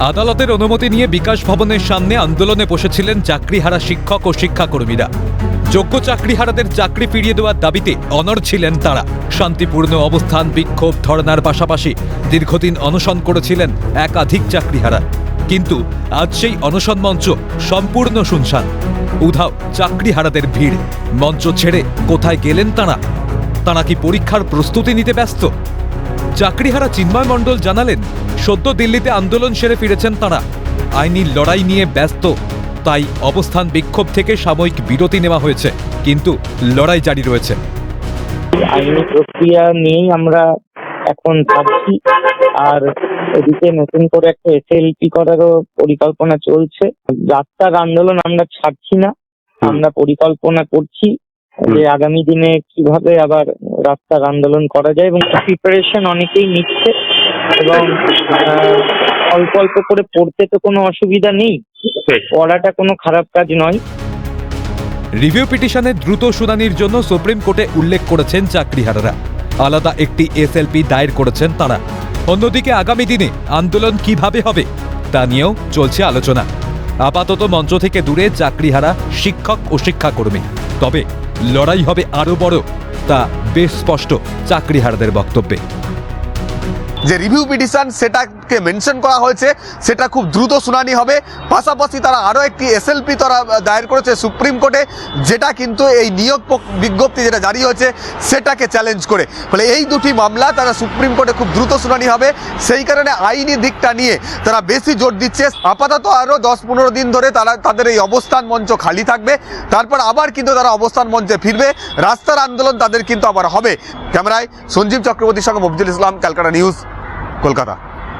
আদালতের অনুমতি নিয়ে বিকাশ ভবনের সামনে আন্দোলনে বসেছিলেন চাকরিহারা শিক্ষক ও শিক্ষাকর্মীরা। যোগ্য চাকরিহারাদের চাকরি ফিরিয়ে দেওয়ার দাবিতে অনর ছিলেন তারা। শান্তিপূর্ণ অবস্থান, বিক্ষোভ ধর্নার পাশাপাশি দীর্ঘদিন অনশন করেছিলেন একাধিক চাকরিহারা। কিন্তু আজ সেই অনশন মঞ্চ সম্পূর্ণ শুনশান। উধাও চাকরিহারাদের ভিড়। মঞ্চ ছেড়ে কোথায় গেলেন তারা? তারা কি পরীক্ষার প্রস্তুতি নিতে ব্যস্ত? চাকরিহারা চিন্ময় মণ্ডল জানালেন সদ্য দিল্লিতে আন্দোলন সেরে ফিরেছেন তারা। আইনি লড়াই নিয়ে ব্যস্ত তাই অবস্থান বিক্ষোভ থেকে সাময়িক বিরতি নেওয়া হয়েছে কিন্তু লড়াই জারি রয়েছে। আইনি প্রক্রিয়া নিয়েই আমরা এখন ভাবছি আর এদিকে নতুন করে একটা এসএলপি করারও পরিকল্পনা চলছে। রাস্তার আন্দোলন আমরা ছাড়ছি না আমরা পরিকল্পনা করছি যে আগামী দিনে কীভাবে আবার রাস্তার আন্দোলন করা যায় এবং প্রিপারেশন অনেকেই নিচ্ছে। এবং অল্প অল্প করে পড়তে তো কোনো অসুবিধা নেই। পড়াটা কোনো খারাপ কাজ নয়। রিভিউ পিটিশনের দ্রুত শুনানির জন্য সুপ্রিম কোর্টে উল্লেখ করেছেন চাকরিহারারা। আলাদা একটি এসএলপি দায়ের করেছেন তারা। অন্যদিকে আগামী দিনে আন্দোলন কীভাবে হবে তা নিয়েও চলছে আলোচনা। আপাতত মঞ্চ থেকে দূরে চাকরিহারা শিক্ষক ও শিক্ষাকর্মী। তবে লড়াই হবে আরও বড় তা বেশ স্পষ্ট চাকরিহারাদের বক্তব্যে। যে রিভিউ পিটিশন সেটাকে মেনশন করা হয়েছে, সেটা খুব দ্রুত শুনানি হবে। পাশাপাশি তারা আরও একটি এসএলপি তারা দায়ের করেছে সুপ্রিম কোর্টে, যেটা কিন্তু এই নিয়োগ বিজ্ঞপ্তি যেটা জারি হয়েছে, সেটাকে চ্যালেঞ্জ করে। ফলে এই দুটি মামলা তারা সুপ্রিম কোর্টে খুব দ্রুত শুনানি হবে। সেই কারণে আইনি দিকটা নিয়ে তারা বেশি জোর দিচ্ছে। আপাতত আরও দশ পনেরো দিন ধরে তারা তাদের এই অবস্থান মঞ্চ খালি থাকবে। তারপর আবার কিন্তু তারা অবস্থান মঞ্চে ফিরবে। রাস্তার আন্দোলন তাদের কিন্তু আবার হবে। ক্যামেরায় সঞ্জীব চক্রবর্তীর সঙ্গে মফজুল ইসলাম ক্যালকাটা নিউজ কলকাতা।